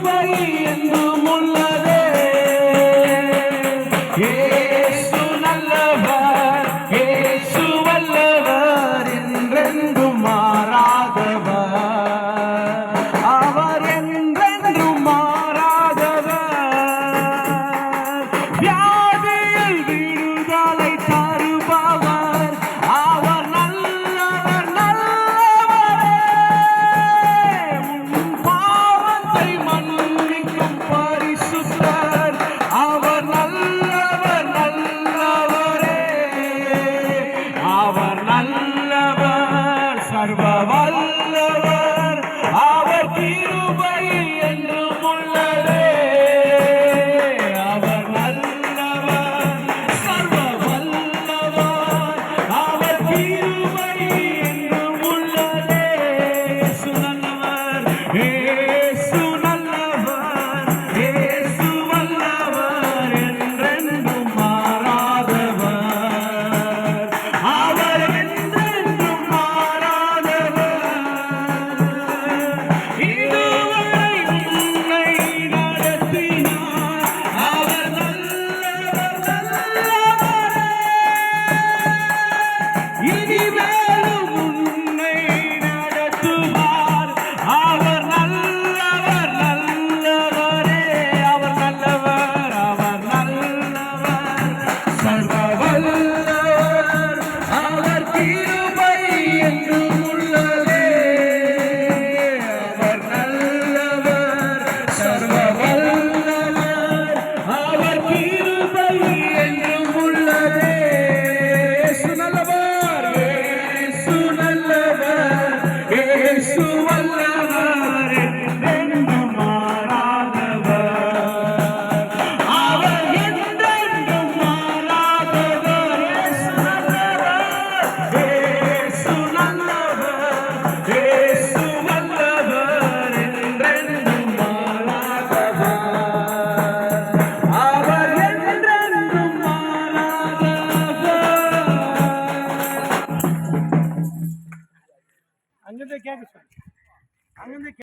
கிருபை என்றும் உள்ளதே ஏசு நல்லவர் ஏசு nobody Sarva I'm in the to